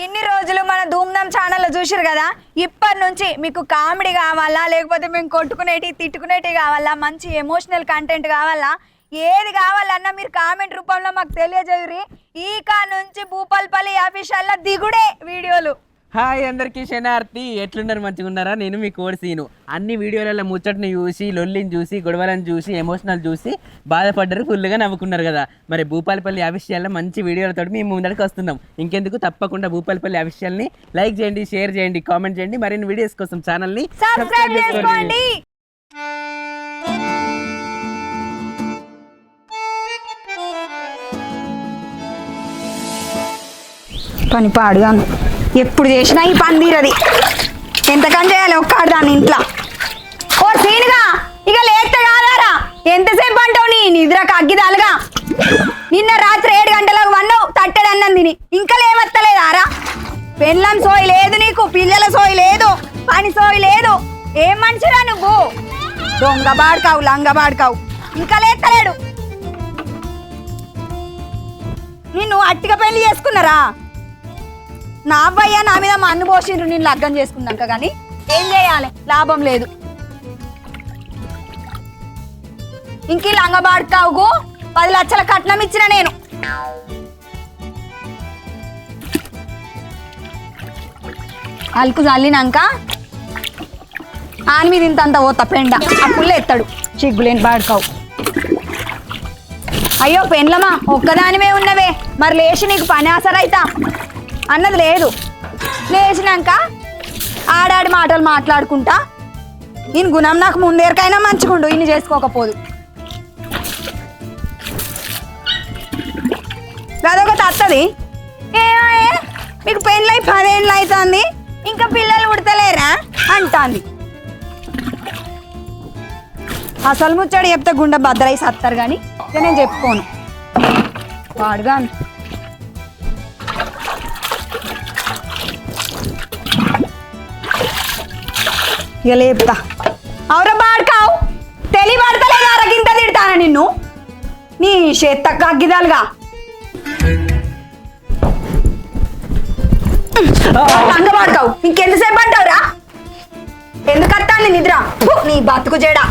ఇన్ని రోజులు మన ధూమ్ధామ్ ఛానల్లో చూసారు కదా ఇప్పటి నుంచి మీకు కామెడీ కావాలా లేకపోతే మేము కొట్టుకునేటి తిట్టుకునేటి కావాలా మంచి ఎమోషనల్ కంటెంట్ కావాలా? ఏది కావాలన్నా మీరు కామెంట్ రూపంలో మాకు తెలియజేయరి ఈ కా నుంచి భూపాల్పల్లి ఆఫీషియల్లో దిగుడే వీడియోలు. హాయ్ అందరికీ శనార్థి ఎట్లున్నారు? మంచిగా ఉన్నారా నేను మీ కోడి సీను. అన్ని వీడియోలలో ముచ్చట్ని చూసి లొల్లిని చూసి గొడవలను చూసి ఎమోషనల్ చూసి బాధపడ్డారు ఫుల్గా నవ్వుకున్నారు కదా. మరి భూపాలపల్లి అఫీషియల్లో మంచి వీడియోలతో మేము ముందరికి వస్తున్నాం. ఇంకెందుకు? తప్పకుండా భూపాలపల్లి అఫీషియల్ని లైక్ చేయండి షేర్ చేయండి కామెంట్ చేయండి. మరిన్ని వీడియోస్ కోసం ఛానల్ని సబ్స్క్రైబ్ చేసుకోండి. పని పాడుగాను. ఎప్పుడు చేసినా ఈ పని తీరది. ఎంతకని చేయాలి? ఒక్కడు దాని ఇంట్లో. ఓ సీనుగా ఇక లేస్తే కాదారా? ఎంతసేపు అంటావు నీ నిద్రకు అగ్గిదాలుగా నిన్న రాత్రి ఏడు గంటలకు వన్నావు తట్టడన్నం తిని. ఇంకా లేవత్తలేదారా? పెళ్ళం సోయి లేదు నీకు పిల్లల సోయి లేదు పని సోయి లేదు. ఏం మనిషిరా నువ్వు? దొంగ బాడుకావు లంగ బాడుకావు ఇంకా లేస్తలేడు నిన్ను అట్టిగా పెళ్ళి చేసుకున్నారా? నా అబ్బాయి నా మీద మా అన్ను పోసిండ్రు నేను లగ్గం చేసుకున్నాక కానీ ఏం చేయాలి? లాభం లేదు. ఇంక ఈ లంగబాడుకావుకు పది లక్షల కట్నం ఇచ్చిన నేను. అలుకు చల్లినాక ఆని మీద ఇంత అంత పోతా పెండ. ఆ పుల్ల ఎత్తాడు. చిగ్గులేని బాడుకావు. అయ్యో పెండ్లమా? ఒక్కదానివే ఉన్నవే. మరి లేచి నీకు పని ఆసరైతా? అన్నది లేదు. లేచినాక ఆడాడి మాటలు మాట్లాడుకుంటా. ఈయన గుణం నాకు ముందేరికైనా మంచిగుండు ఇన్ని చేసుకోకపోదు. అదొకటి వస్తుంది ఏమాయే మీకు పెళ్ళై పదేళ్ళు అవుతుంది ఇంకా పిల్లలు ఉడతలేరా అంటాంది. అసలు ముచ్చాడు చెప్తే గుండె భద్రై సత్తారు కానీ నేను చెప్పుకోను. వాడుగాను ఇక లేపుతా అవురా బాడుకావు తెలి అరగింత తిడతానా నిన్ను? నీ చేత్త కగ్గిదాలుగా అంగ పాడుకావు ఇంకెంతసేపు అంటావురా? ఎందుకు వస్తాను నిద్ర నీ బతుకు చేడా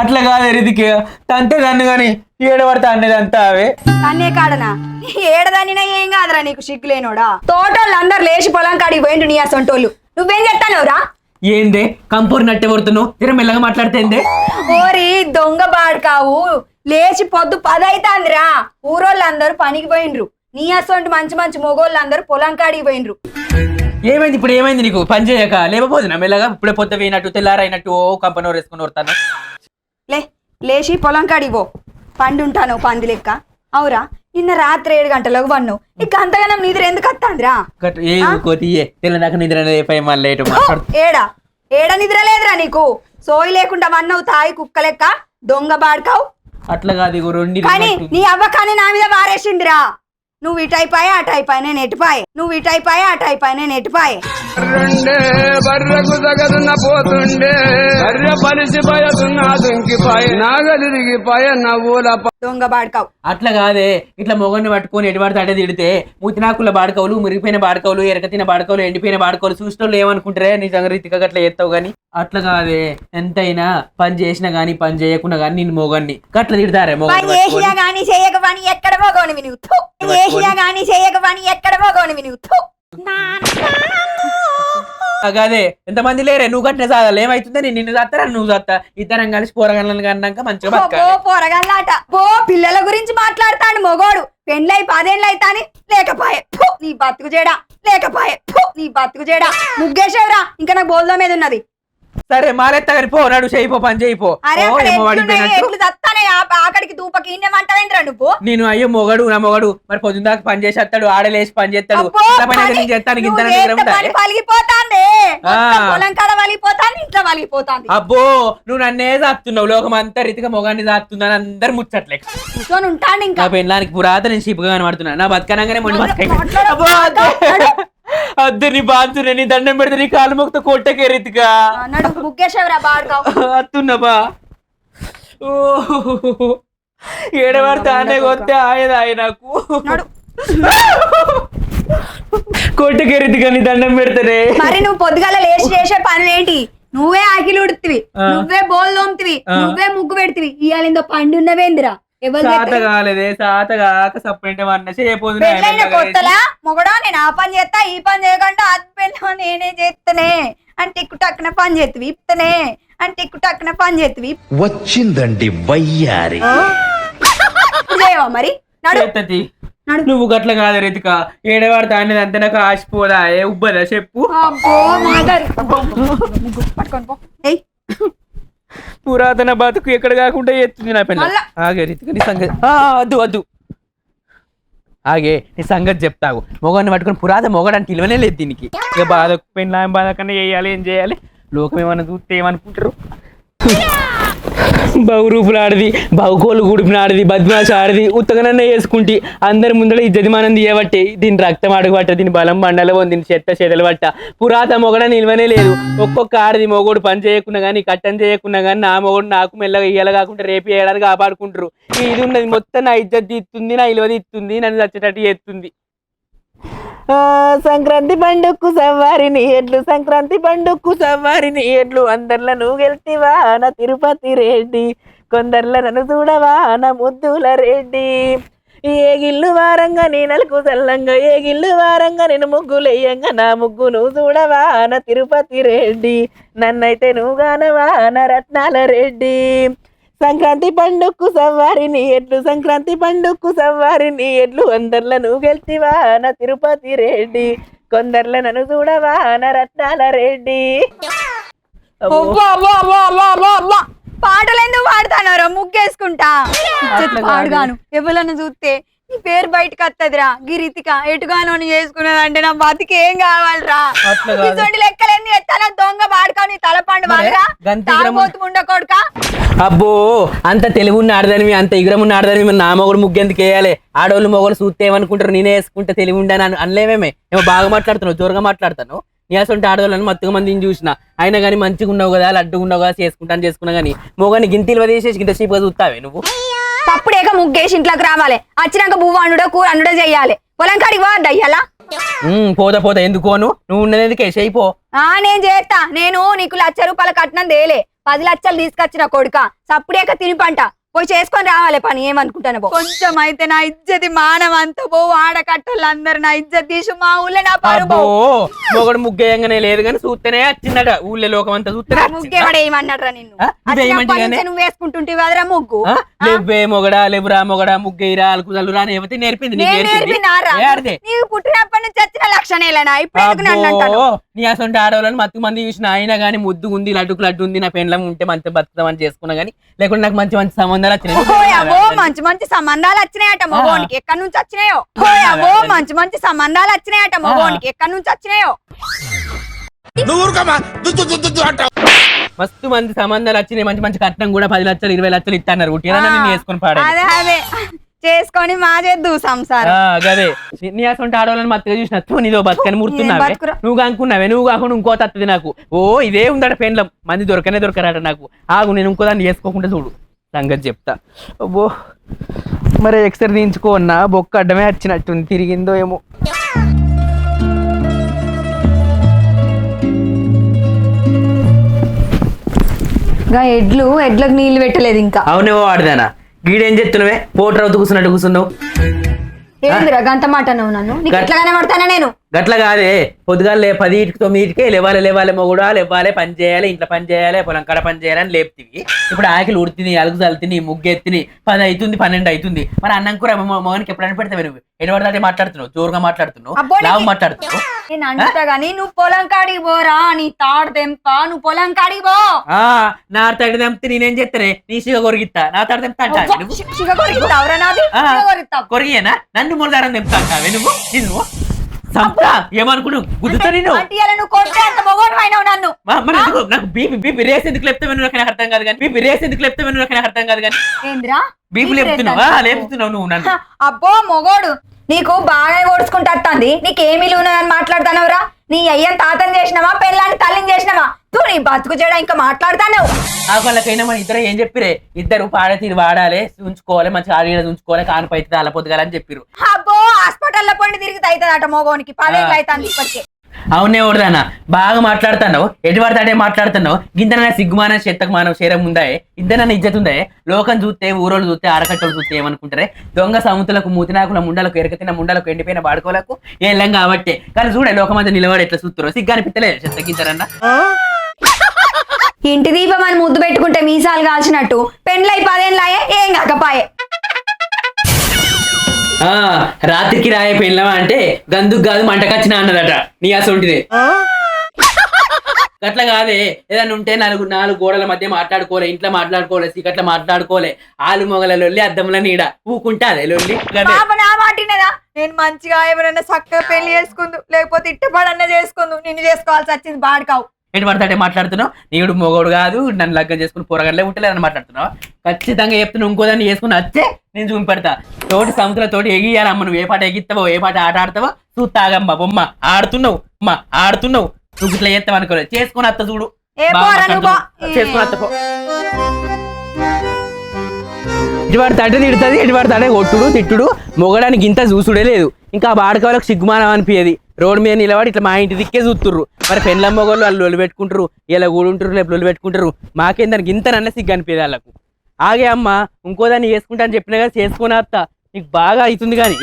అట్లా కాదు ఎరిదికి తంతే దాన్ని కానీ ఏడబడితే అనేది అంతా అవే అన్నే కాడనా? ఏడదానినా ఏం కాదురా నీకు సిగ్గులేనోడా తోటోళ్ళు అందరు లేచి పొలం కాడికి పోయిండు నీ అసొంటోళ్ళు. నువ్వేం చెప్తానవురా? ఏందే? కంపూర్ నట్టే పడుతున్నావు తీరా మెల్లగా మాట్లాడితే ఓరి దొంగ బాడుకావు. లేచి పొద్దు పదైతాందిరా. ఊరోళ్ళందరూ పనికి పోయిండ్రు. నీ అసొంటి మంచి మంచి మొగోళ్ళందరూ పొలం కాడికి పోయిండ్రు. ఏమైంది ఇప్పుడు? ఏమైంది నీకు? పని చేయక? లేకపోతున్నా మెల్లగా? ఇప్పుడే పొద్దు వేయినట్టు తెల్లారైనట్టు ఓ కంపెనీ వేసుకుని వస్తాను లే లేచి పొలం కాడికి పో. పండి ఉంటాను పంది లెక్క. అవురా నిన్న రాత్రి ఏడు గంటలకు వన్నావు ఇక అంతగానం నిద్ర ఎందుకు వస్తాందిరా? ఏడా? ఏడ నిద్ర లేదురా నీకు? సోయి లేకుండా వన్నావు తాయి కుక్క లెక్క దొంగ బాడుకావు. అట్లా కాదు నీ అవ్వ కానీ నా మీద వారేసిండిరా నువ్వు ఇటైపాయే అటైపాయ నేను ఎటుపాయే నువ్వు ఇటైపాయే అటైపాయ నేను ఎటుపాయే రెండే బర్రెకు తగదున్న పోతుండే. బర్రె పలిసి పయతున్నా దుంకిపాయ. నాగలిరిగిపాయ నవ్వుల దొంగ బాడుకావు. అట్లా కాదే. ఇట్లా మొగన్ని పట్టుకొని ఎటు పడితే అటే తిడితే ముతినాకుల బాడకవులు మురిగిపోయిన బాడకవులు ఎరకతిన బాడకవులు ఎండిపోయిన బాడకవులు చూసిన ఏమనుకుంటారే? నిజంగా రీతిగా అట్లా చేస్తావు గానీ. అట్లా కాదే. ఎంతైనా పని చేసినా గానీ పని చేయకుండా గానీ నేను మొగన్ని. గట్ల తిడతారే పని మొగన్ని చేసినా గానీ చేయక పని ఎక్కడ. పని చేసినా గానీ చేయక పని ఎక్కడ పోగోని నువ్వు థు. అదే ఎంతమంది లేరే? నువ్వు కట్టిన సాధాలు ఏమైతుందో నేను నిన్ను చేస్తారా నువ్వు చేస్తా ఇద్దరం కలిసి పోరగలను కన్నాక మంచిగా పో, పో పోరగల్లాట పో పిల్లల గురించి మాట్లాడతాడు మొగోడు. పెండ్లై పదేళ్ళు అయితాని లేకపాయే. ఫు, నీ బతుకు చేయడా లేకపాయే. ఫు, నీ బతుకు చేయడా ముగ్గేసేవరా. ఇంకా నాకు బోల్దో మీద ఉన్నది. సరే మారెత్త గారి పో నడు చేయిపో పని చేయిపో అరే ఓ, అక్కడ ఎట్లున్నాయి, నువ్వు? నేను అయ్యో మొగడు నా మొగడు. మరి పొద్దున్న దాకా పని చేసేస్తాడు ఆడలేసి పని చేస్తాడు. నేను చేస్తాను ఇంత పలిగిపోతాంది పొలం కాడ వలిగిపోతాంది ఇంట్లో వలిగిపోతాంది అబ్బో నువ్వు నన్నే దాస్తున్నావు లోకం అంతా రీతిగా మొగాన్ని దాస్తున్నాను అందరు ముచ్చట్లే. కూర్చొని ఉంటాను ఇంకా. పెళ్ళానికి పురాతన శిపుగా కనబడుతున్నా. నా బతకనంగానే మొండి బతక అబ్బో అద్దు. అద్దు నీ బాధునే నీ దండం పెడితే నీ కాలు మొక్త కొట్టకే రీతిగా. అన్నాడు ముగ్గేసేవరా బాడుకావు? అత్తున్నా బా ఓ. ఆనే కొత్తే ఆయన ఆయనకు? కొట్టుకెరిది కానీ దండం పెడతానే. మరి నువ్వు పొద్దుగాల లేచి చేసే పనులు ఏంటి నువ్వే ఆకిలి ఉడుతువి. నువ్వే బోల్ తోముతివి. నువ్వే ముగ్గు పెడుతువి. ఇవాళ ఇందో పండు ఉన్నవేందిరా? సాత? కాలేదే సాత కాక సప్పింటే కొత్తలా? మొగడా నేను ఆ పని చేస్తా ఈ పని చేయకుండా అది పెళ్ళ నేనే చేస్తనే అంటే ఇక్కు టక్కున పని చేతివి ఇప్తనే. అంటే టక్కున పని చేతివి? వచ్చిందండి వయ్యారి. మరి? నడు. నువ్వు గట్ల కాదు రీతిక. ఏడవాడితే అనేది అంతే నాకు ఆశపోదా ఏ ఉబ్బదా చెప్పు. అబ్బో మాగారు ముగ్గు పట్టుకొని పో. ఏయ్. పురాతన బతుకు ఎక్కడ కాకుండా ఎత్తుంది నా పిల్ల. మళ్ళా. ఆగే రీతిక నీ సంగతి. ఆ, వద్దు వద్దు ఆగే నీ సంగతి చెప్తావు మొగని పట్టుకొని పురాతన మొగడానికి ఇలవనే లేదు దీనికి. ఇక బాధ పెళ్ళ బాధ కన్నా చేయాలి ఏం చేయాలి? లోకం ఏమన్నా చూస్తే ఏమనుకుంటారు? బహురూపులు ఆడది బహుకోలు గుడిపిన ఆడది బద్మాష ఆడది ఉత్తగనన్న వేసుకుంటి అందరి ముందర ఈ జదిమానం తీయబట్టి. దీని రక్తం అడుగుబట్ట దీని బలం బండల దీని చెత్త చెదలు పట్ట. పురాత మొగడ నిల్వనే లేదు. ఒక్కొక్క ఆడది మొగోడు పని చేయకున్నా కానీ కట్టం చేయకున్నా కానీ నా మొగోడు నాకు మెల్లగా ఇయ్యాల కాకుండా రేపు వేయడానికి కాపాడుకుంటారు. ఇది ఉన్నది మొత్తం నా ఇజ్జత్ ఇస్తుంది నా ఇలువది ఇస్తుంది నన్ను చచ్చేటట్టు చేస్తుంది సంక్రాంతి పండుగకు సవ్వారిని ఎడ్లు సంక్రాంతి పండుగకు సవారిని ఎడ్లు. అందర్ల నువ్వు గెలిచివా నా తిరుపతి రెడ్డి. కొందర్ల నన్ను చూడవా నా ముద్దుల రెడ్డి. ఏ గిల్లు వారంగా నీ నలుకు సల్లంగా ఏ గిల్లు వారంగా నేను ముగ్గులెయ్యంగా నా ముగ్గు నువ్వు చూడవా నా తిరుపతి రెడ్డి. నన్నైతే నువ్వు గానవా నా రత్నాల రెడ్డి. సంక్రాంతి పండుగకు సవ్వారిని ఎడ్లు సంక్రాంతి పండుగకు సవ్వారిని ఎడ్లు. అందర్ల నువ్వు గెలిచివా నా తిరుపతి రెడ్డి? కొందర్ల నన్ను చూడవా నా రత్నాల రెడ్డి. పాటలు ఎందుకు పాడుతానరా ముగ్గేసుకుంటా. పాడుగాను ఎవరన్నా చూస్తే నీ పేరు బయటకు వస్తుందిరా గిరితిక ఎటుగానో చేసుకున్నదంటే నా బతికి ఏం కావాలిరా? అట్లా కాదు. ఇటువంటి లెక్కలన్నీ ఎత్తానా దొంగ పాడుకొని తలపండు మరే, వాళ్ళరా గంత తాగబోతు ఉండకొడుక అబ్బో అంత తెలివున్న ఆడదానివి అంత ఇగ్రమున్న ఆడదానివి నా మొగుడు ముగ్గు ఎందుకు వేయాలి? ఆడవాళ్ళు మొగలు చూస్తే ఏమనుకుంటారు? నేనే వేసుకుంటే తెలివి ఉండని అన- అనలేమేమే ఏమో బాగా మాట్లాడుతున్నావు జోరుగా మాట్లాడతాను. నీ అసలు ఆడవాళ్ళని మత్తుగా మందిని చూసిన. అయినా కానీ మంచిగా ఉన్నావు కదా లడ్డుగా ఉన్నావు కదా చేసుకుంటాను చేసుకున్నా కానీ మొగని గింతిలు వదిలేసేసి గింత చీప్గా చూస్తావే నువ్వు? తప్పుడేక ముగ్గేసి ఇంట్లోకి రావాలి. వచ్చినాక బువ్వ అండుడో కూర అండుడో చెయ్యాలి పొలం కాడికి పోవద్దా అయ్యాలా ఉమ్, పోతా పోతా ఎందుకోను నువ్వు ఉన్నది ఎందుకే? చేయిపో ఆ నేను చేస్తా. నేను నీకు లక్ష రూపాయల కట్నం దేలే పది లక్షలు తీసుకొచ్చిన కొడుక. సప్పుడేక తిని పంట పోయి చేసుకొని రావాలి పని ఏమనుకుంటాను కొంచెం అయితే నా ఇజ్జతి మానవ అంతా పో ఆడకట్టలు అందరు నా ఇజ్జత్ తీసి మా ఊళ్ళో నా పరువు మొగడు ముగ్గేయంగానే లేదు కానీ చూస్తేనే వచ్చిందట ఊళ్ళో లోకం అంతా చూస్తేనే ముగ్గే వాడు ఏమన్నాడ్రా నిన్ను? నువ్వు వేసుకుంటుంటే కదరా ముగ్గు? ఆ? లేవ్వే మొగడా లేవురా మొగడా ముగ్గేరా అలుకు చల్లురా అని ఎవతే నేర్పింది నీకు పుట్టినప్పటి నుంచి వచ్చిన లక్షణేలేనా? ఇప్పుడు నీ అసలు ఆడవాళ్ళని మత్తు మంది చూసిన అయినా కానీ ముద్దు ఉంది లడ్డుకు లడ్డు ఉంది నా పెండ్లం ఉంటే మంచి బతుకుతామని చేసుకున్నా కానీ లేకుంటే నాకు మంచి మంచి సంబంధాలు వచ్చినాయి. మంచి మంచి సంబంధాలు వచ్చినాయట మగోనికి. ఎక్కడి నుంచి వచ్చినాయో? అబ్బో మంచి మంచి సంబంధాలు వచ్చినాయట మగోనికి. ఎక్కడి నుంచి వచ్చినాయో? మస్తు మంది సంబంధాలు వచ్చినాయి. మంచి మంచి కట్నం కూడా పది లక్షలు ఇరవై లక్షలు ఇస్తాన్నారు నేను చేసుకుని పాడే అదే చేసుకొని సంసారం. నీ- నీ అసలు ఆడవాళ్ళని మత్తుగా చూసిన తూ నీదో బతుకని ముడుతున్నావే? నువ్వు అనుకున్నావే? నువ్వు కాకుండా ఇంకో తత్తది నాకు. ఓ ఇదే ఉందట పెండ్లం. మంది దొరకనే దొరకరాట నాకు. ఆగు నేను ఇంకో దాన్ని చేసుకోకుండా చూడు. సంగతి చెప్తా. ఓ మరి ఎక్స్రే తీయించుకో అన్నా బొక్క అడ్డమే వచ్చినట్టుంది తిరిగిందో ఏమో. ఇంకా ఎడ్లు ఎడ్లకు నీళ్ళు పెట్టలేదు ఇంకా. అవునేవో ఆడదానా? గీడేం చెప్తున్నావే పోటర్ అవుతూ కూర్చున్నట్టు కూర్చున్నావు. ఏందిరా గంత మాట నువ్వు నన్ను? నీకు ఎట్లాగానే పడతానా నేను? గట్ల కాదే. పొద్దుగాల లే పదిటికి తొమ్మిదిటికే లేవాలి లేవాలి మొగుడా లేవాలి పని చేయాలి ఇంట్లో పని చేయాలి పొలం కాడ పని చేయాలని లేపుతీవి. ఇప్పుడు ఆకలి ఉడితిని అలుగు చల్లుతుంది ముగ్గెత్తిని పది అవుతుంది పన్నెండు అవుతుంది మరి అన్నం కూర మోహన్కి ఎప్పుడైనా పెడతావు నువ్వు? ఎటువంటి మాట్లాడుతున్నావు జోరుగా మాట్లాడుతున్నావు లావు మాట్లాడుతున్నావు. నేను అంటా గానీ నువ్వు పొలం కాడికి పోరా నీ తాడు తెంప నువ్వు పొలం కాడికి పో. నా తడి తెంపితే నేనేం చేస్తానే నీ సిగ కొరిగిస్తా నా తడి తెంపుతా శిగ కొరికిస్తావురా నాది? కొరిగేనా? నన్ను మూలదారం తెంపుతా అంటావే నువ్వు? ఏమనుకున్నావు? గుద్దుతా నేను నాకు బీపీ బీపీ రేస్ ఎందుకు లేపుతావు నాకు నాకు అర్థం కాదు కానీ. బీపీ రేస్ ఎందుకు లేపుతావు నాకు నాకు అర్థం కాదు కానీ. ఏందిరా? BP BP లేపుతున్నావు. రేస్ ఆ, అంటావు? లేపుతున్నావు నువ్వు నన్ను. హ, అబ్బో మొగోడు. నీకు బాగా ఓడ్చుకుంటా నీకేమి ఉన్నదని మాట్లాడుతానవురా? నీ అయ్యని తాతని చేసినావా? పెళ్ళాన్ని తల్లిని చేసినావా? తూ నీ బతుకు చేయడా ఇంకా మాట్లాడుతానవు. ఆ వాళ్ళకైనా మన ఇద్దరు ఏం చెప్పిరే ఇద్దరు పాడే తీరు వాడాలి ఉంచుకోవాలి మంచిగా ఆడిన ఉంచుకోవాలి కానుప అయితే అలా పొద్దుగాలని చెప్పిరు అబ్బో హాస్పిటల్లో పండి తిరిగి అవుతుందట మోగోనికి. పదేళ్ళు అవుతుంది ఇప్పటికే. అవునే ఓడదానా బాగా మాట్లాడుతున్నావు. ఎటు పడతాడే మాట్లాడుతున్నావు. గింతన సిగ్గుమాన చెత్తకు మానవ శరీరం ఉందా ఇద్దరు ఇజ్జత్ ఉందా లోకం చూస్తే ఊరోళ్ళు చూస్తే ఆడకట్టోళ్ళు చూస్తే ఏమనుకుంటారే? దొంగ సముతులకు మూతినాకుల ముండలకు ఎరకతిన ముండలకు ఎండిపోయిన వాడుకోలకు ఏం కాబట్టి కానీ చూడే లోకమంతా నిలబడి ఎట్లా చూస్తారు సిగ్గు అనిపిస్తలే చెత్త గింతరన్నా ఇంటి దీపం అని ముద్దు పెట్టుకుంటే మీసాలు కాల్చినట్టు. పెండ్లై పదేళ్ళాయే ఏం కాకపాయే? రాత్రికి రాయే పెళ్ళమా అంటే గందుకు కాదు మంటకచ్చిన అన్నదట. నీ అసొంటిదే అట్లా కాదే ఏదైనా ఉంటే నాలుగు నాలుగు గోడల మధ్య మాట్లాడుకోలే ఇంట్లో మాట్లాడుకోలే సీకట్ల మాట్లాడుకోలే. ఆలు మొగల లొల్లి అద్దంల నీడ. ఊకుంటాదే లొల్లి? నేను మంచిగా ఎవరైనా చక్కగా పెళ్ళి చేసుకుందు లేకపోతే ఇట్టపడన్నా చేసుకుందు నిన్ను చేసుకోవాల్సి వచ్చింది బాడుకావు. ఎటు పడతాడే మాట్లాడుతున్నావు? నీడు మొగోడు కాదు నన్ను లగ్గం చేసుకుని పొరగలే ఉంటలేదని మాట్లాడుతున్నావు? ఖచ్చితంగా చెప్తున్నా ఇంకోదాన్ని చేసుకుని వచ్చే నేను చూపెడతా తోటి సముద్ర తోటి ఎగియాలమ్మ నువ్వు ఏ పాట ఎగిస్తావో ఏ పాట ఆట ఆడతావో చూస్తాగమ్మ బొమ్మ. ఆడుతున్నావు అమ్మ ఆడుతున్నావు. నువ్వు ఇట్లా చేస్తావు అనుకోలేదు. చేసుకుని అత్త చూడు. చేసుకుని అత్త పో. ఇటు పడితే తిడుతుంది ఇటు పడితే కొట్టుడు తిట్టుడు మొగడానికి ఇంత చూసుడే లేదు. ఇంకా ఆ బాడకవాళ్ళకి సిగ్గుమానం అనిపించేది రోడ్డు మీద నిలబడి ఇట్లా మా ఇంటి దిక్కే చూస్తుర్రు. మరి పెళ్ళమ్మ వాళ్ళు వాళ్ళు లొల్లు పెట్టుకుంటారు ఇలా కూడుంటారు రేపు లొల్లు పెట్టుకుంటారు మాకేం దానికి ఇంత నన్న సిగ్గు అనిపించేది వాళ్ళకు. ఆగే అమ్మ ఇంకో దాన్ని చేసుకుంటా అని చెప్పినా కదా చేసుకుని అత్త? నీకు బాగా అవుతుంది కానీ.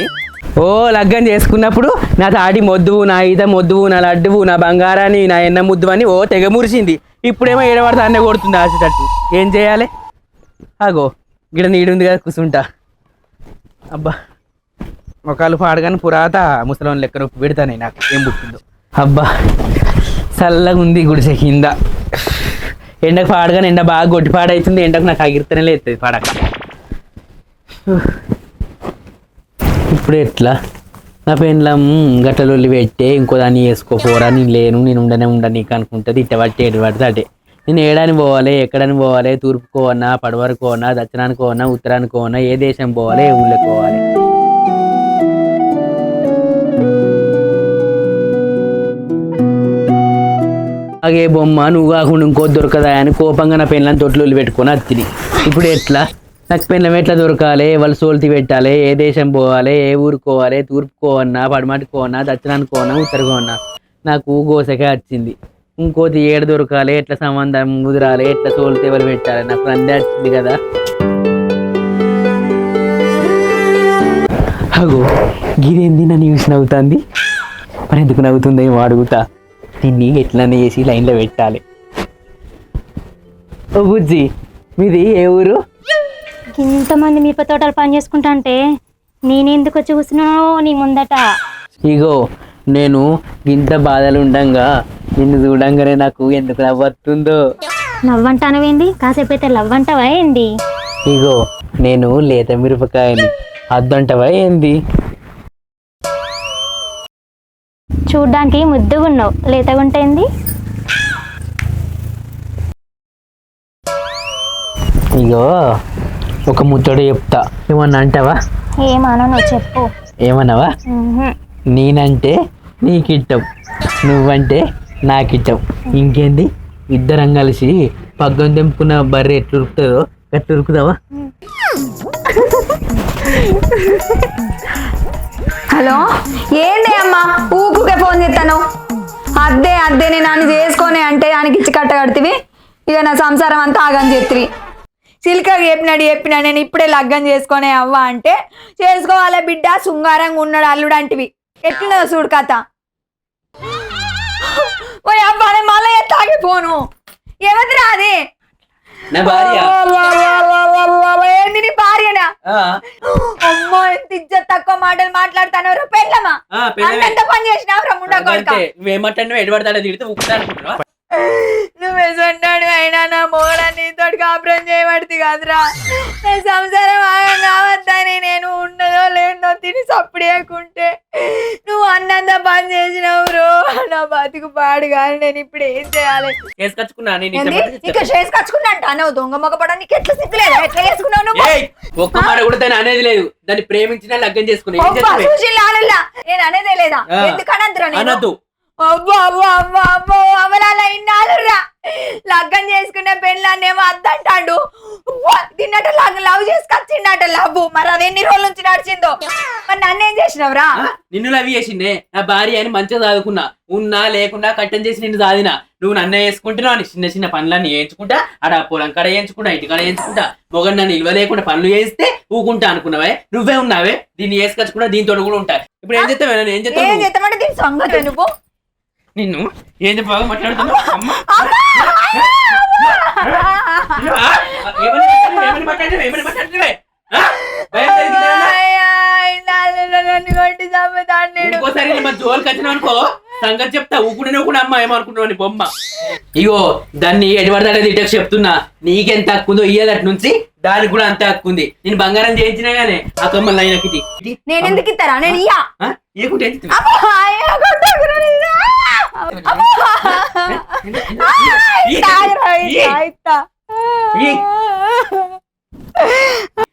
ఓ లగ్గం చేసుకున్నప్పుడు నా తాడి మొద్దువు నా ఈత మొద్దువు నా లడ్డువు నా బంగారాన్ని నా ఎన్న ముద్దు అని ఓ తెగ మురిసింది. ఇప్పుడేమో ఏడబడితే అన్నే కొడుతుంది ఆశేటట్టు ఏం చేయాలి? అగో గిడ నీడుంది కదా కూర్చుంటా అబ్బా. ఒకళ్ళు పాడగానే పురాత ముసలం లెక్క నొప్పి పెడతానే నాకు. ఏం పుట్టిందో. అబ్బా చల్లగా ఉంది గుడిసె కింద. ఎండకు పాడగానే ఎండ బాగా గొడ్డి పాడవుతుంది ఎండకు నాకు అగిరితేనే లేస్తుంది పాడక. ఇప్పుడు ఎట్లా? నా పెండ్లం గట్టలొల్లి పెట్టే ఇంకో దాన్ని వేసుకోపోరా నేను లేను నేను ఉండనే ఉండ అనుకుంటుంది ఇట్ట పట్టి ఎటు పడితే అటే. నేను ఏడాని పోవాలి ఎక్కడని పోవాలి తూర్పుకోవన్నా కోనా ఉత్తరానికి ఉత్తరానికోవన్నా ఏ దేశం పోవాలి ఏ ఊళ్ళో పోవాలి? అగే బొమ్మ నువ్వు కాకుండా ఇంకో దొరకదా అని కోపంగా నా పెళ్ళని తొట్లు పెట్టుకొని అత్తిని. ఇప్పుడు ఎట్లా? నాకు పెళ్ళం ఎట్లా దొరకాలి? వాళ్ళు సోల్తి పెట్టాలి? ఏ దేశం పోవాలి? ఏ ఊరుకోవాలి తూర్పుకోవన్నా తూర్పు కోవన్నా ఉత్తరకోవన్నా? నాకు గోసకే వచ్చింది ఇంకోటి ఏడ దొరకాలి? ఎట్లా సంబంధం ముదిరాలి? ఎట్లా సోల్తి ఎవరు పెట్టాలి? నాకు అందే వచ్చింది కదా. అగో గిరేంది నన్ను చూసి నవ్వుతుంది? మరి ఎందుకు నవ్వుతుందో ఏమో అడుగుతా. దీన్ని ఎట్లనే చేసి లైన్లో పెట్టాలి. ఓ బుజ్జి మీది ఏ ఊరు? ఇంతమంది మిరప తోటలు పని చేసుకుంటా అంటే నేనెందుకు వచ్చి కూర్చున్నానో నీ ముందట. ఇగో నేను ఇంత బాధలు ఉండంగా నిన్ను చూడంగానే నాకు ఎందుకు నవ్వుతుందో నవ్వంటానవేంది? కాసేపు అయితే లవ్వంటావా ఏంది? ఇగో నేను లేత మిరపకాయని అద్దంటవా ఏంది? చూడ్డానికి ముద్దుగా ఉన్నావు లేతగుంటే ఏంది? ఇగో ఒక ముచ్చట చెప్తా. ఏమన్నా అంటావా? ఏమనో నువ్వు చెప్పు. ఏమన్నావా. నేనంటే నీకిట్టం నువ్వంటే నాకిట్టం ఇంకేంది? ఇద్దరం కలిసి పగ్గం తెంపుకున్న బర్రె ఎట్లు ఉరుకుతుందో ఎట్లు ఉరుకుతావా హలో? ఏంటి అమ్మా? ఊకుకే ఫోన్ చేస్తాను అద్దే అద్దే నేను నన్ను చేసుకొని అంటే ఆయనకి ఇచ్చి కట్ట కడితివి? ఇక నా సంసారం అంతా ఆగం చేతివి సిల్కగా చెప్పినాడు చెప్పినా నేను ఇప్పుడే లగ్గం చేసుకొని అవ్వ అంటే చేసుకోవాలి బిడ్డ శృంగారంగా ఉన్నాడు అల్లుడు అంటివి. ఎట్లున్నదో చూడు కథ. ఓ అబ్బా నేను మళ్ళీ తాగి పోను ఏమది రాది నా భార్య ఏంది నీ భార్యనా ఆ, అమ్మో ఎంత ఇజ్జత్ తక్కువ మాటలు మాట్లాడుతాను పెళ్ళమా. అంత పని చేసినావు రమ్ముండ కొడుక. అంతే నువ్వేమంటావు ఎడబడతాడో తిడితే అనుకుంటున్నావా? నువ్వు ఎసంటాడు అయినా నా మోడ నీతోటి కాపురం చేయబడితే కదరా. నా సంసారం ఆగం కావద్దని నేను ఉండదో లేదో తిని సప్పుడేయకుంటే నువ్వు అన్నంత పని చేసినావు రో నా బతుకు పాడు కానీ నేను ఇప్పుడు ఏం చేయాలి? వేసుకొచ్చుకున్నా నేను ఏంది? ఇష్టపడి ఇంకా చేసి కచ్చుకున్నట్ట అన్నావు దొంగ మొగపడ నీకు ఎట్లా సిగ్గులేదా ఎట్లా చేసుకున్నావు నువ్వు? ఒక్క మాట కూడా దాన్ని అనేది లేదు. దాన్ని ప్రేమించిన లగ్గం చేసుకుని ఏం అబ్బా, చేస్తావే? సుశీల్ ఆడల్లా. నేను అనేదే లేదా? ఆ. అవలాల ఇన్నాళ్ళురా. లగ్గం చేసుకున్న పెళ్ళాన్నేమో అద్దంటాడు. ఉవ్వ, తిన్నట్టు లగ్ లవ్ చేసుకొచ్చిండట లవ్ మరి అది ఎన్ని రోజుల నుంచి నడిచిందో? మరి నన్ను ఏం చేసినవరా నిన్ను లవ్ చేసిండే. నా భార్య అని మంచిగా చదువుకున్నా. ఉన్నా లేకుండా కట్టం చేసి నిన్ను సాదినా నువ్వు నన్నే వేసుకుంటున్నావు అని చిన్న చిన్న పనులన్నీ వేయించుకుంటా ఆడ పొలం కాడ వేయించుకుంటా ఇంటి కాడ వేయించుకుంటా మొగడు నన్ను ఇల్వ లేకుండా పనులు చేస్తే ఊకుంటా అనుకున్నావే? నువ్వే ఉన్నావే? దీన్ని వేసుకొచ్చుకుంటా దీంతో కూడా ఉంటా. ఇప్పుడు ఏం చెప్తావే ఏం ఏం చెప్తావు చేస్తామంటే దీని సంగతి నువ్వు? నిన్ను? ఏం చెప్పావు? మాట్లాడుతున్నావు? అమ్మ. ఇంకోసారి ఇలా మా జోలికి వచ్చినావు అనుకో సంగతి చెప్తా. నువ్వు కూడా అమ్మ ఏమనుకుంటున్నావు నీ బొమ్మ? ఇగో దాన్ని ఎడబడతాడే తిట్టకు చెప్తున్నా. నీకెంత హక్కు ఉందో ఇయ్యాలటి నుంచి దానికి కూడా అంతే హక్కు ఉంది. నేను బంగారం చేయించినా గానే ఆ కమ్మల్. ఇటీ. నేను ఎందుకు ఇస్తారా నేను ఇయ్యా ఏం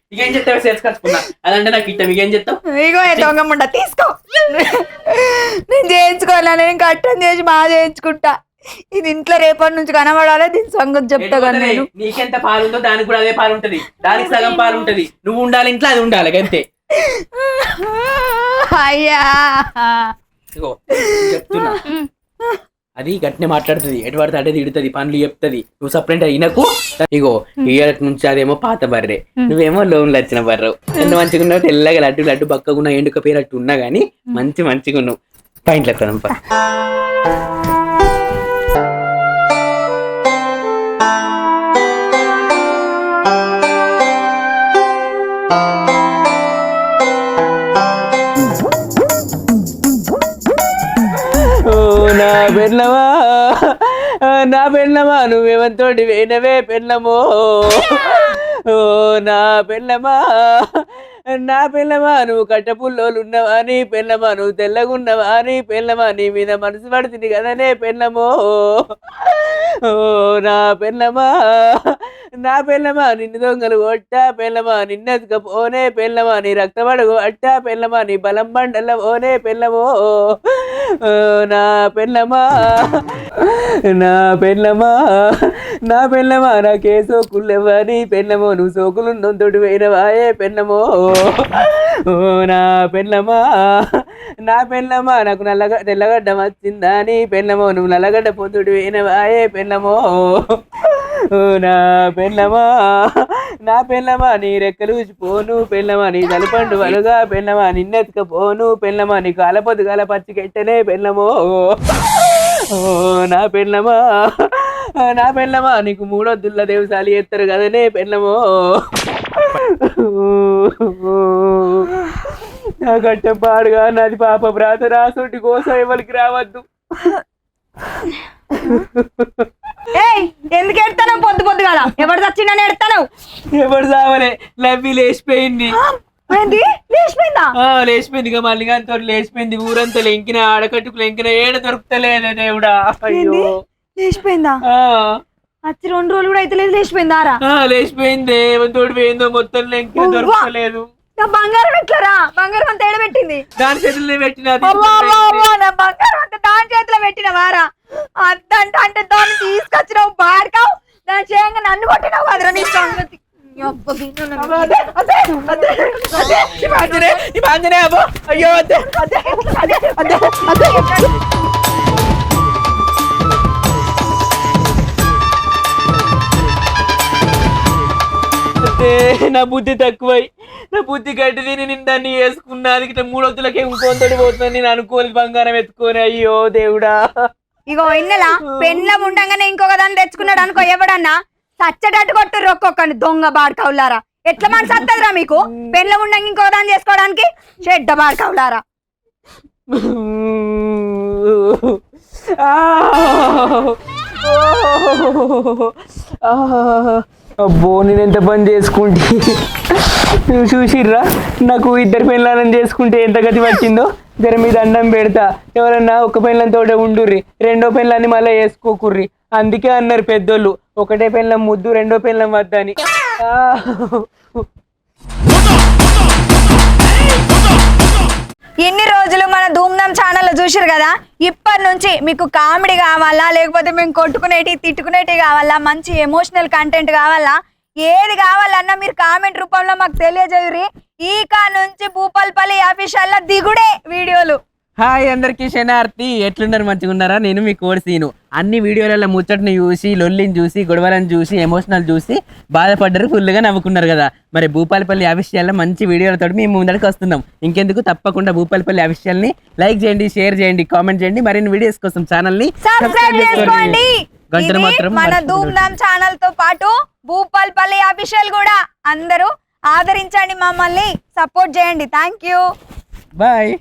ఇక ఏం చెప్తావు చేసుకొచ్చుకున్నా అదంటే నాకు ఇట్ట మీకేం చెప్తావు ఇగో ఏ దొంగ ముండ తీసుకో నేను చేయించుకోవాలా నేను కట్టం చేసి బాగా చేయించుకుంటా ఇది ఇంట్లో రేపటి నుంచి కనబడాలి దీని సంగతి చెప్తా ఎటుపోతుంది? నేను నీకెంత పాలు ఉందో దానికి కూడా అదే పాలు ఉంటది దానికి సగం పాలు ఉంటది నువ్వు ఉండాలి ఇంట్లో అది ఉండాలి అంతే అయ్యా ఇగో చెప్తున్నా అది గట్టినే మాట్లాడుతుంది. ఎటు పడితే అడే తిడుతుంది పనులు చెప్తుంది. నువ్వు సపరేట్ అయినకు ఇగో ఇయర్ నుంచి అదేమో పాత బర్రె. నువ్వేమో లోన్లు వచ్చిన బర్రె. ఎంత మంచిగా ఉన్నావు తెల్లగా లడ్డు లడ్డు బక్కగా ఉన్న ఎండుక పేరట్టు ఉన్నా గానీ మంచి మంచిగా ఉన్నావు. పాయింట్లు ఎక్కడంపా ఓ పెళ్ళమా నా పెళ్ళమా నువ్వేమంతోటి వేనవే పెళ్ళమో ఓ నా పెళ్ళమా నా పిల్లమా నువ్వు కట్టపుల్లోలు ఉన్నవా? నీ పెళ్ళమా? నువ్వు తెల్లగున్నవా? నీ పెళ్ళమా? నీ మీద మనసు పడుతుంది కదనే పెళ్ళమో? ఓ నా పెళ్ళమా? నా పెళ్ళమా? నిన్ను దొంగలు కొట్టా? పెళ్ళమా? ఓనే పెళ్ళమా? నీ రక్తపడగు అట్టా పెళ్ళమా? నీ బలం బండల ఓనే పెళ్ళమో? ఓ నా పెళ్ళమా? నా పెళ్ళమా? నా పెళ్ళమా? నా కేసో కుళ్ళెవ్వా? నీ పెళ్ళమో? నువ్వు సోకులు నొంతుడు పోయినవాయే పెళ్ళమో? ఓ నా పెళ్ళమా? నా పెళ్ళమా? నాకు నల్లగ తెల్లగడ్డ వచ్చిందా? నీ పెళ్ళమో నువ్వు నల్లగడ్డ పొందుడు పోయినవాయే పెళ్ళమో. ఓ నా పెళ్ళమా? నా పెళ్ళమా? నీ రెక్కలు పోను పెళ్ళమా? నీ తలపండు వలుగా పెళ్ళమా? నిన్నెత్తుకపోను. పెళ్ళమా? నీ కాలపొద్దు కాల పచ్చికెట్టనే పెళ్ళమో. ఓ నా పెళ్ళమా? నా పెళ్ళమా? నీకు మూడొద్దుల దేవసాలి ఎత్తారు కదనే పెళ్ళమో. నా గట్ట పాడుగా నాది పాప ప్రాత రాసోటి కోసం ఎవరికి రావద్దు. ఏయ్ ఎందుకు ఎడతావు పొద్దు పొద్దు కదా ఎవరు చచ్చిండని ఎడతావు ఎవరు సావలే లవ్వి లేచిపోయింది. ఏంది? లేచిపోయిందా? ఆ లేచిపోయింది ఇక మళ్ళీ అంతా లేచిపోయింది. ఊరంతా లెంకిన ఆడకట్టుకు లెంకిన ఏడ దొరుకుతలేదే దేవుడా? ఏంది? అయ్యో. లేచిపోయిందా? ఆ, వచ్చి రెండు రోజులు కూడా అయితే లేదు లేచిపోయిందారా ఆ, లేచిపోయింది. తోడు పోయిందో మొత్తం లెంకిన. దొరకలేదు నా బంగారం ఎట్లరా? బంగారం అంతా ఎడబెట్టింది దాని అవ్వా, అవ్వా, నా బంగారం అంతా దాని చేతిలో పెట్టిన వారా? అంతంట అంటే దాన్ని తీసుకొచ్చినావు బాడకావు. దాని చేయంగా నన్ను కొట్టినావు కదరా నీ సంగతి. అయ్యో అదే అదే, అదే, అదే, అదే. అదే నా బుద్ధి తక్కువై. నా బుద్ధి గడ్డి తిని నేను దాన్ని వేసుకున్నా. అది ఇట్లా మూడొత్తులకే ఇంకొంతటి పోతుంది. నేను అనుకోలేదు బంగారం ఎత్తుకొని. అయ్యో దేవుడా. ఇగో ఇన్నెలా పెండ్లం ఉండంగానే ఇంకొక దాన్ని తెచ్చుకున్నాడు అనుకో ఎవడన్నా. చచ్చటట్టు కొట్టుర్రు ఒక్కొక్కని దొంగ బాడకవులారా. ఎట్లా మనసు వస్తుందిరా మీకు? పెండ్లం ఉండంగా ఇంకొక దాన్ని చేసుకోవడానికి చెడ్డ బాడకవులారా. ఆ! అబ్బో నేను ఎంత పని చేసుకుంటే? నువ్వు చూసిర్రా? నాకు ఇద్దరు పెళ్ళాలని చేసుకుంటే ఎంత గతి వచ్చిందో ఇద్దరి మీద అన్నం పెడతా. ఎవరన్నా ఒక పెళ్ళంతో ఉండుర్రి రెండో పెళ్ళాన్ని మళ్ళీ వేసుకోకుర్రి. అందుకే అన్నారు పెద్దోళ్ళు ఒకటే పెళ్ళం ముద్దు రెండో పెళ్ళం వద్దని. ఆ. ఇన్ని రోజులు మన ధూమ్ధామ్ ఛానల్ చూసారు కదా ఇప్పటి నుంచి మీకు కామెడీ కావాలా లేకపోతే మేము కొట్టుకునేటి తిట్టుకునేటి కావాలా మంచి ఎమోషనల్ కంటెంట్ కావాలా ఏది కావాలన్నా మీరు కామెంట్ రూపంలో మాకు తెలియజేయురి ఈ నుంచి భూపాల్పల్లి ఆఫీషియల్లో దిగుడే వీడియోలు. హాయ్ అందరికీ శనార్థి ఎట్లున్నారు? మంచిగా ఉన్నారా నేను మీ కోడి సీను. అన్ని వీడియోలలో ముచ్చటను చూసి లొల్లిని చూసి గొడవలను చూసి ఎమోషనల్ చూసి బాధపడ్డారు ఫుల్గా నవ్వుకున్నారు కదా. మరి భూపాలపల్లి అవిషయాల్లో మంచి వీడియోలతో మేము ముందరికి వస్తున్నాం. ఇంకెందుకు? తప్పకుండా భూపాలపల్లి అవిషయాల్ని లైక్ చేయండి షేర్ చేయండి కామెంట్ చేయండి. మరిన్ని వీడియోస్ కోసం ఛానల్ని సబ్స్క్రైబ్ చేసుకోండి. గంటలు మాత్రం మన మర్చిపోకండి. ధూమ్ధామ్ ఛానల్తో పాటు భూపాల్పల్లి ఆఫీషియల్ కూడా అందరూ ఆదరించండి మమ్మల్ని. సపోర్ట్ చేయండి. Thank you bye